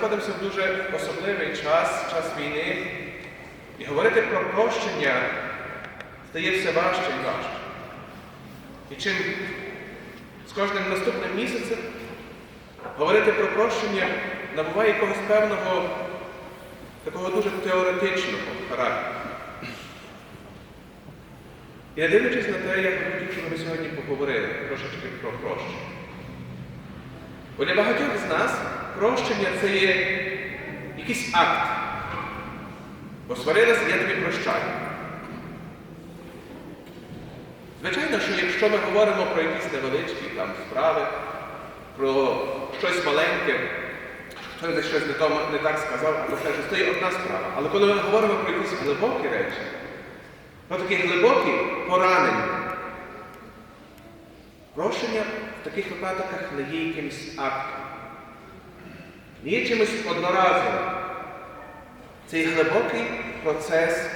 знаходимося в дуже особливий час, час війни, і говорити про прощення стає все важче і важче. І чим з кожним наступним місяцем говорити про прощення набуває якогось певного такого дуже теоретичного характеру. І дивлячись на те, як хотів, щоб ми сьогодні поговорили трошечки про прощення. Бо для багатьох з нас прощення це є якийсь акт. Посварилися, я тобі прощаю. Звичайно, що якщо ми говоримо про якісь невеличкі там справи, про щось маленьке, хтось десь щось не, то, не так сказав, або ще щось, то є одна справа. Але коли ми говоримо про якісь глибокі речі, про такі глибокі поранення, прощення в таких випадках не є якимось актом, не є чимось одноразовим. Це є глибокий процес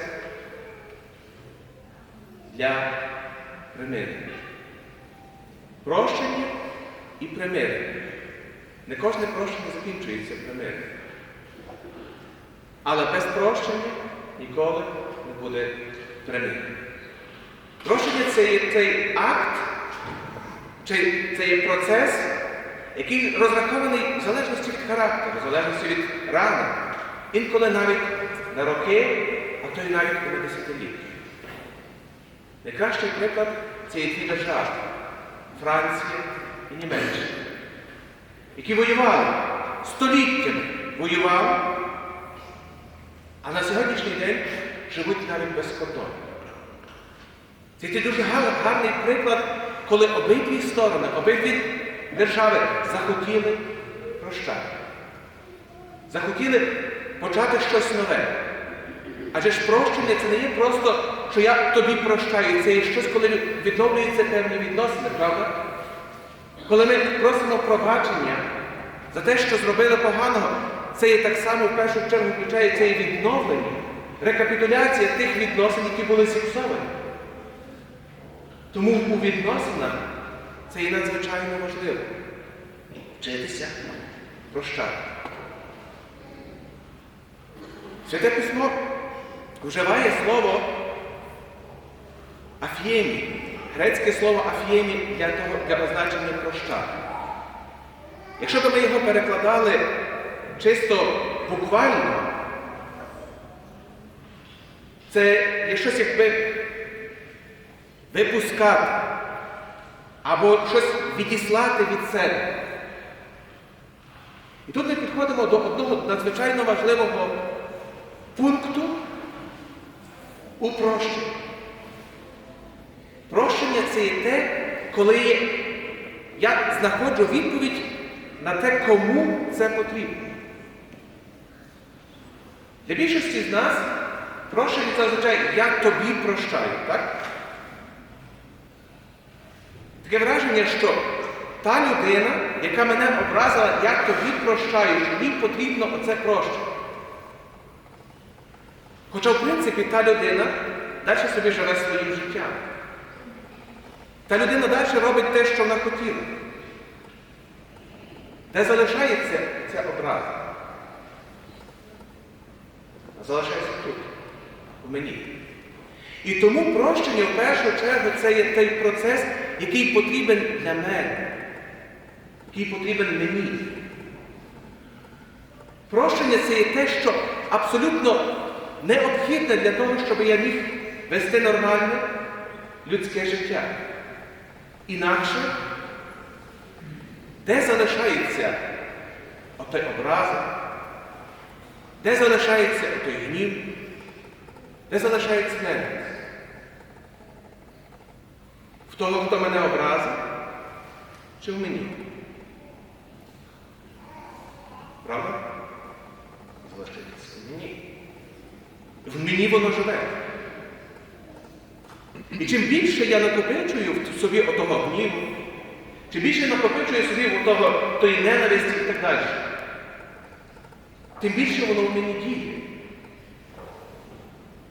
для примирення. Прощення і примирення. Не кожне прощення закінчується примиренням. Але без прощення ніколи не буде примирення. Прощення це є цей акт, чи це є процес, який розрахований в залежності характеру, в залежності від рани. Інколи навіть на роки, а то й навіть на десятиліття. Найкращий приклад це є дві держави Франція і Німеччина, які воювали століттями воювали, а на сьогоднішній день живуть навіть без кордону. Це є дуже гарний приклад, коли обидві сторони, обидві держави захотіли прощати. Захотіли почати щось нове. Адже ж прощення це не є просто, що я тобі прощаю, це є щось, коли відновлюються певні відносини, правда? Коли ми просимо пробачення за те, що зробили поганого, це є так само в першу чергу включає це є відновлення, рекапітуляція тих відносин, які були зіпсовані. Тому у відносинах це є надзвичайно важливо. Вчитися прощати. Святе письмо вживає слово афємі, грецьке слово афємі для, того, для позначення прощати. Якщо б ми його перекладали чисто буквально, це є щось якби випускати або щось відіслати від себе. І тут ми підходимо до одного надзвичайно важливого пункту у прощенні. Прощення це є те, коли я знаходжу відповідь на те, кому це потрібно. Для більшості з нас прощення це означає я тобі прощаю, так? Таке враження, що та людина, яка мене образила, я тобі прощаю, що їй потрібно оце прощення. Хоча, в принципі, та людина далі собі живе своїм життям. Та людина далі робить те, що вона хотіла. Де залишається ця образа? Залишається тут, у мені. І тому прощення в першу чергу це є той процес, який потрібен для мене, який потрібен мені. Прощення це є те, що абсолютно необхідне для того, щоб я міг вести нормальне людське життя. Інакше, де залишається отой образа, де залишається отой гнів, де залишається ненависть? В того, хто мене образив, чи в мені? Правда? Залишається в мені. В мені воно живе. І чим більше я накопичую в собі отого гніву, чим більше я накопичую собі отого, тої ненависті і так далі, тим більше воно в мені діє.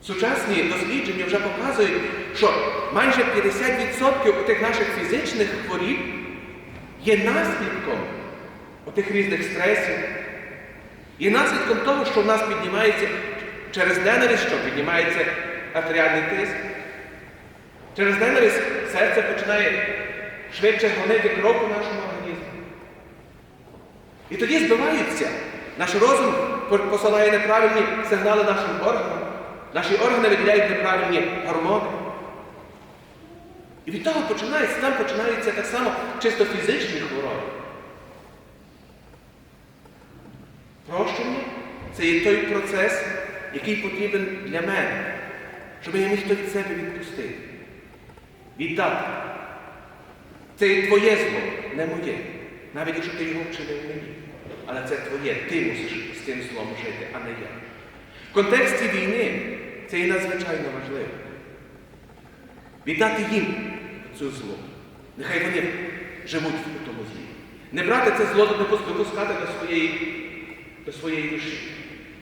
Сучасні дослідження вже показують, що майже 50% тих наших фізичних хворіб є наслідком отих різних стресів, І наслідком того, що в нас піднімається через ненависть, що піднімається артеріальний тиск, через ненависть серце починає швидше гонити кров у нашому організмі. І тоді збиваються. Наш розум посилає неправильні сигнали нашим органам. Наші органи виділяють неправильні гормони. І від того починається, там починаються так само чисто фізичні хвороби. Прощення це є той процес, який потрібен для мене, щоб я міг то від себе відпустити. Віддати. Це є твоє зло, не моє. Навіть якщо ти його вчинив мені. Але це твоє, ти мусиш з тим злом жити, а не я. В контексті війни це є надзвичайно важливо. Віддати їм цю зло. Нехай вони живуть в тому злі. Не брати це зло, не допускати до своєї, до своєї душі.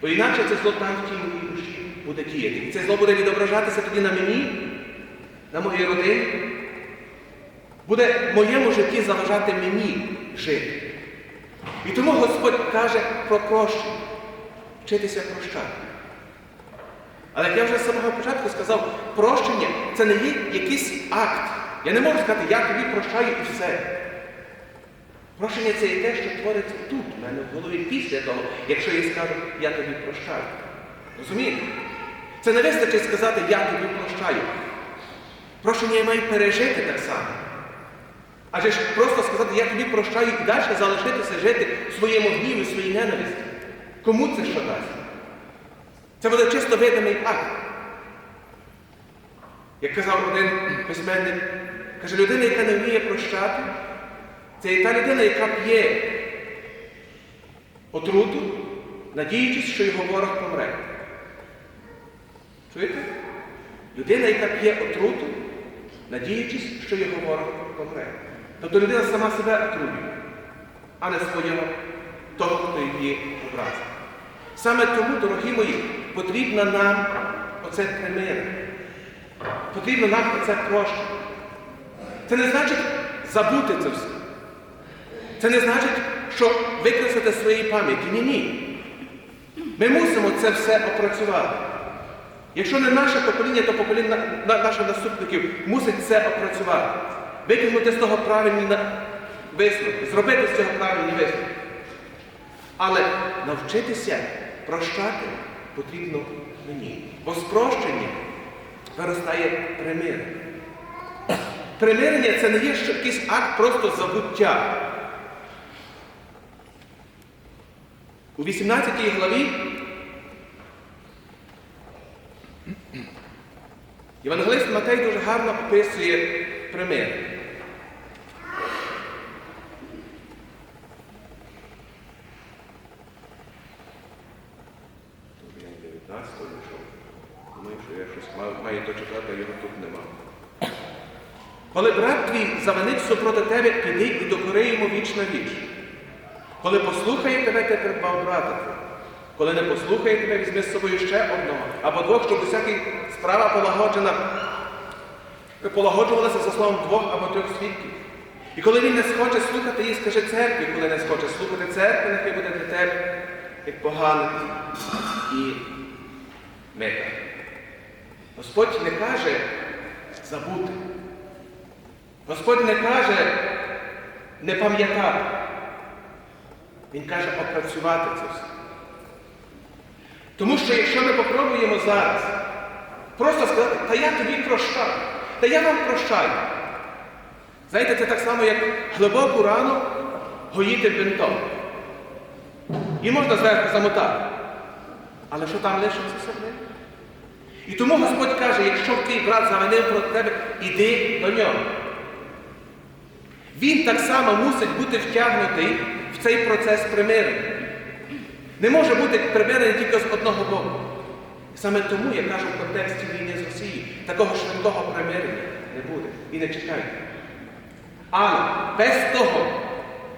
Бо інакше це зло там в тій моїй душі буде діяти. І це зло буде відображатися тоді на мені, на моїй родині. Буде в моєму житті заважати мені жити. І тому Господь каже про прощення, вчитися прощати. Але як я вже з самого початку сказав, прощення це не є якийсь акт. Я не можу сказати, я тобі прощаю і все. Прощення це є те, що твориться тут, в мене в голові після того, якщо я скажу, я тобі прощаю. Розумієте? Це не вистачить сказати, я тобі прощаю. Прощення я маю пережити так само. Адже ж просто сказати, я тобі прощаю і далі залишитися жити в своєму гніві, в своїй ненависті. Кому це що дасть? Це буде чисто видимий акт. Як казав один письменник, каже, людина, яка не вміє прощати, це і та людина, яка п'є отруту, надіючись, що його ворог помре. Чуєте? Людина, яка п'є отруту, надіючись, що його ворог помре. Тобто людина сама себе отруює, а не свого того, хто її образив. Саме тому, дорогі мої, потрібно нам оце примирення. Потрібно нам оце прощення. Це не значить забути це все. Це не значить, що викреслити своєї пам'яті. Ні, ні. Ми мусимо це все опрацювати. Якщо не наше покоління, то покоління на, наших наступників мусить це опрацювати. Витягнути з того правильні висновки, зробити з цього правильні висновки. Але навчитися прощати потрібно мені. Бо з прощення виростає примирення. Примирення це не є якийсь акт просто забуття. У 18 главі Євангелист Матей дуже гарно описує примирення. 19. Думаю, що я щось маю то його тут нема. Коли брат твій завинить супроти тебе, піди і докори йому віч на віч. Коли послухає тебе, ти придбав брата. Коли не послухає тебе, візьми з собою ще одного, або двох, щоб усяка справа полагоджена, полагоджувалася за словом двох або трьох свідків. І коли він не схоче слухати їх, скажи церкві, коли не схоче слухати церкві, нехай буде для тебе, як поганий і мета. Господь не каже забути. Господь не каже не пам'ятати. Він каже опрацювати це все. Тому що якщо ми попробуємо зараз просто сказати, та я тобі прощаю, та я вам прощаю. Знаєте, це так само, як глибоку рану гоїти бинтом. І можна зверху замотати. Але що там лишиться собі? І тому Господь каже, якщо твій брат завинив проти тебе, іди до нього. Він так само мусить бути втягнутий цей процес примирення. Не може бути примирення тільки з одного боку. Саме тому я кажу в контексті війни з Росією, такого швидкого примирення не буде. І не чекайте. Але без того,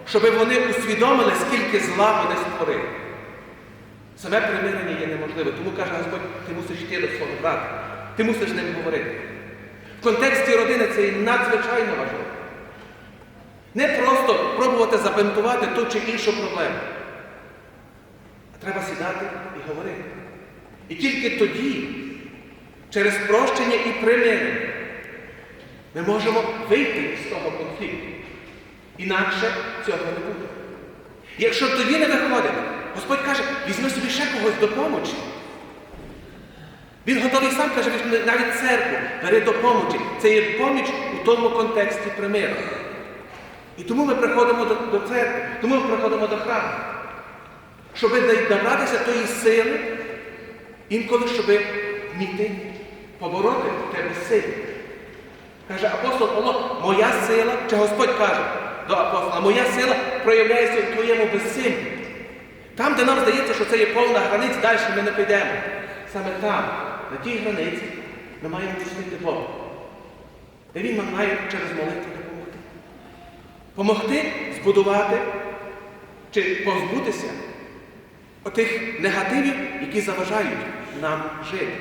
щоб вони усвідомили, скільки зла вони створили. Саме примирення є неможливе. Тому каже Господь, ти мусиш йти до свого брата. Ти мусиш з ним говорити. В контексті родини це є надзвичайно важливо. Не просто пробувати забинтувати ту чи іншу проблему. А треба сідати і говорити. І тільки тоді, через прощення і примирення, ми можемо вийти з того конфлікту. Інакше цього не буде. Якщо тоді не виходить, Господь каже, візьми собі ще когось до помочі. Він готовий сам каже, навіть церкву, бери до помочі. Це є поміч у тому контексті примиру. І тому ми приходимо до, до церкви, тому ми приходимо до храму. Щоб набратися тої сили, інколи, щоб вміти побороти в тебе силу. Каже апостол Павло, моя сила, чи Господь каже до апостола, моя сила проявляється в твоєму безсилі. Там, де нам здається, що це є повна границя, далі ми не підемо. Саме там, на тій границі, ми маємо чистити Бога. Де Він має через молитву. Помогти збудувати чи позбутися отих негативів, які заважають нам жити.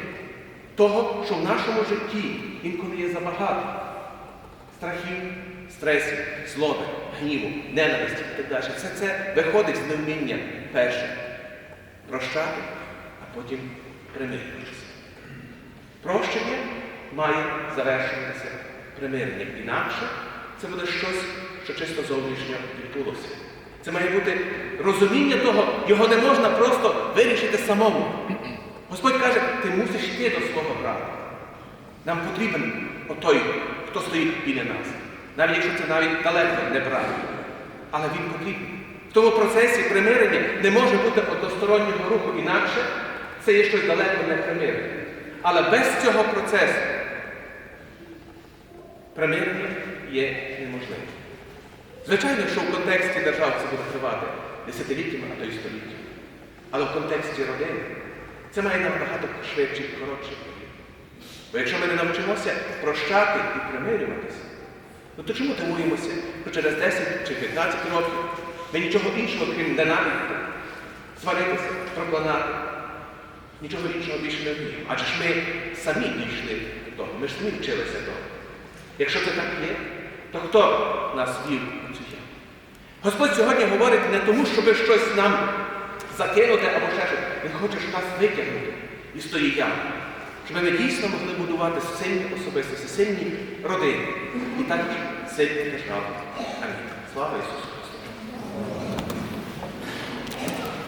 Того, що в нашому житті інколи є забагато страхів, стресів, злоби, гніву, ненависті і так далі. Все це виходить з невміння перше прощати, а потім примирюватися. Прощення має завершуватися примиренням. Інакше це буде щось, що чисто зовнішньо відбулося. Це має бути розуміння того, його не можна просто вирішити самому. Господь каже, ти мусиш йти до свого брата. Нам потрібен отой, хто стоїть біля нас. Навіть якщо це навіть далеко не брат. Але він потрібен. В тому процесі примирення не може бути одностороннього руху, інакше це є щось далеко не примирення. Але без цього процесу примирення є неможливим. Звичайно, що в контексті держав це буде тривати десятиліттями, а то й століттями. Але в контексті родини це має набагато швидший і коротший період. Бо якщо ми не навчимося прощати і примирюватися, ну то чому дивуємося, що через 10 чи 15 років ми нічого іншого, крім ненавидіти, сваритися, проклинати, нічого іншого більше не вміємо. Адже ж ми самі дійшли до того, ми ж самі вчилися того. Якщо це так є, то хто нас вів у цю яму? Господь сьогодні говорить не тому, щоб щось нам закинути або ще щось. Він хоче щоб нас витягнути із тої ями. Щоб ми дійсно могли будувати сильні особистості, сильні родини і також сильні держави. Амінь. Слава Ісусу!